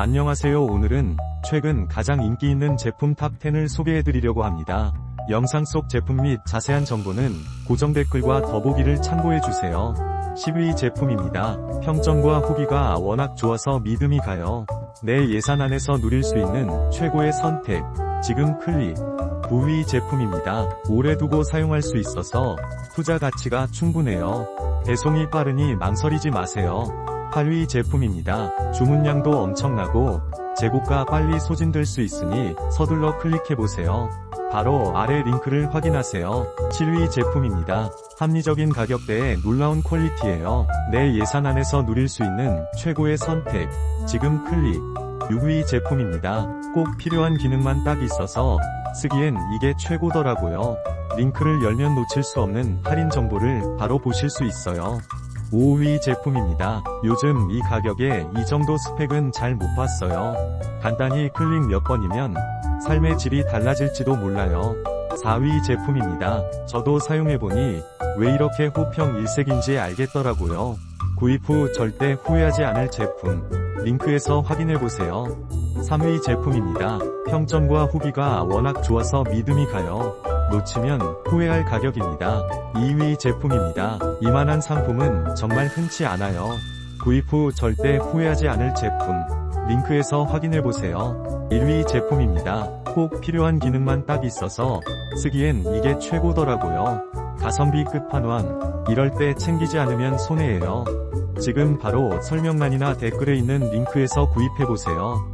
안녕하세요 오늘은 최근 가장 인기 있는 제품 탑10을 소개해드리려고 합니다. 영상 속 제품 및 자세한 정보는 고정 댓글과 더보기를 참고해주세요. 10위 제품입니다. 평점과 후기가 워낙 좋아서 믿음이 가요. 내 예산 안에서 누릴 수 있는 최고의 선택. 지금 클릭. 9위 제품입니다. 오래 두고 사용할 수 있어서 투자 가치가 충분해요. 배송이 빠르니 망설이지 마세요. 8위 제품입니다. 주문량도 엄청나고 재고가 빨리 소진될 수 있으니 서둘러 클릭해보세요. 바로 아래 링크를 확인하세요. 7위 제품입니다. 합리적인 가격대에 놀라운 퀄리티예요. 내 예산 안에서 누릴 수 있는 최고의 선택. 지금 클릭. 6위 제품입니다. 꼭 필요한 기능만 딱 있어서 쓰기엔 이게 최고더라고요. 링크를 열면 놓칠 수 없는 할인 정보를 바로 보실 수 있어요. 5위 제품입니다. 요즘 이 가격에 이 정도 스펙은 잘 못 봤어요. 간단히 클릭 몇 번이면 삶의 질이 달라질지도 몰라요. 4위 제품입니다. 저도 사용해보니 왜 이렇게 호평 일색인지 알겠더라고요. 구입 후 절대 후회하지 않을 제품. 링크에서 확인해보세요. 3위 제품입니다. 평점과 후기가 워낙 좋아서 믿음이 가요. 놓치면 후회할 가격입니다. 2위 제품입니다. 이만한 상품은 정말 흔치 않아요. 구입 후 절대 후회하지 않을 제품. 링크에서 확인해보세요. 1위 제품입니다. 꼭 필요한 기능만 딱 있어서 쓰기엔 이게 최고더라고요. 가성비 끝판왕. 이럴 때 챙기지 않으면 손해예요. 지금 바로 설명란이나 댓글에 있는 링크에서 구입해보세요.